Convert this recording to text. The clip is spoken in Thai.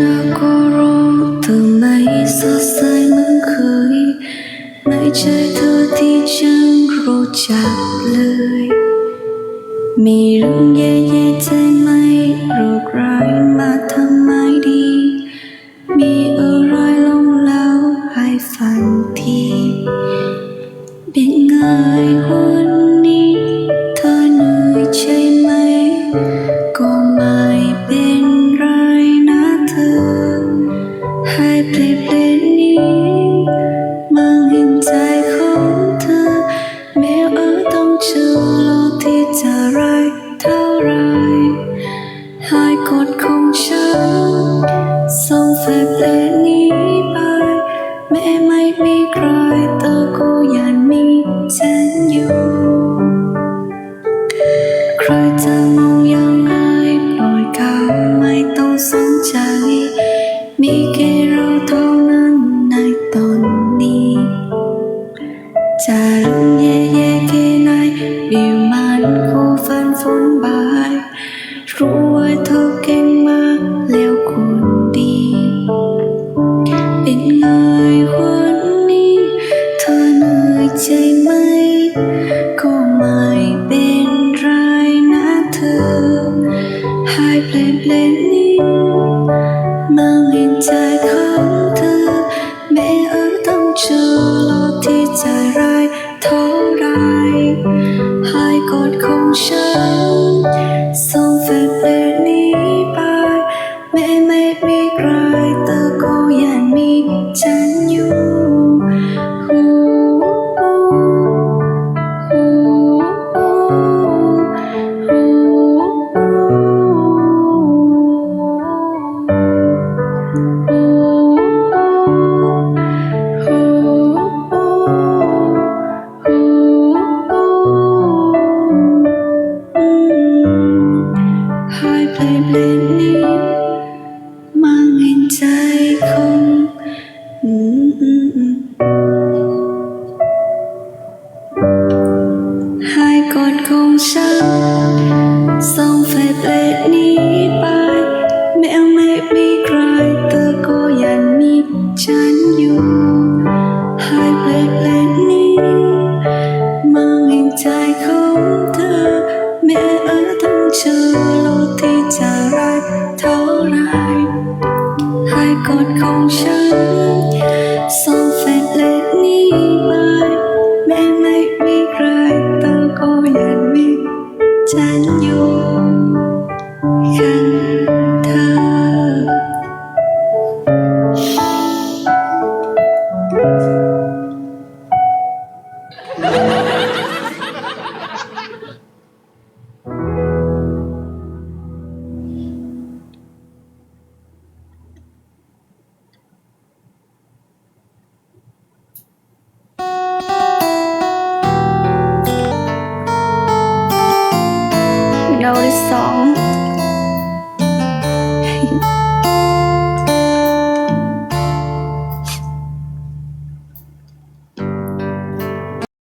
น่าก็รู้เธอไม่สดใสเหมือนเคยไม่ใช่เธอที่ฉันรู้จักเลย มีเรื่องแย่ๆใจไหมโรคร้าย เท่าไรให้กฎของฉันส่งแฟนเพลงนี้ไป แม้ไม่มีใครเธอก็ยังมีฉันอยู่ ใครจะมองยังไงปล่อยเขาไม่ต้องสนใจ มีแค่ เป็นไงวันนี้ เธอเหนื่อยใจไหม ก็ไม่เป็นไรนะเธอ ให้เพลงเพลงนี้มาเห็นใจของเธอ แม้เออต้องเจอโลกที่ใจร้ายเท่าไรให้กอดของฉัน มาเห็นใจคนอื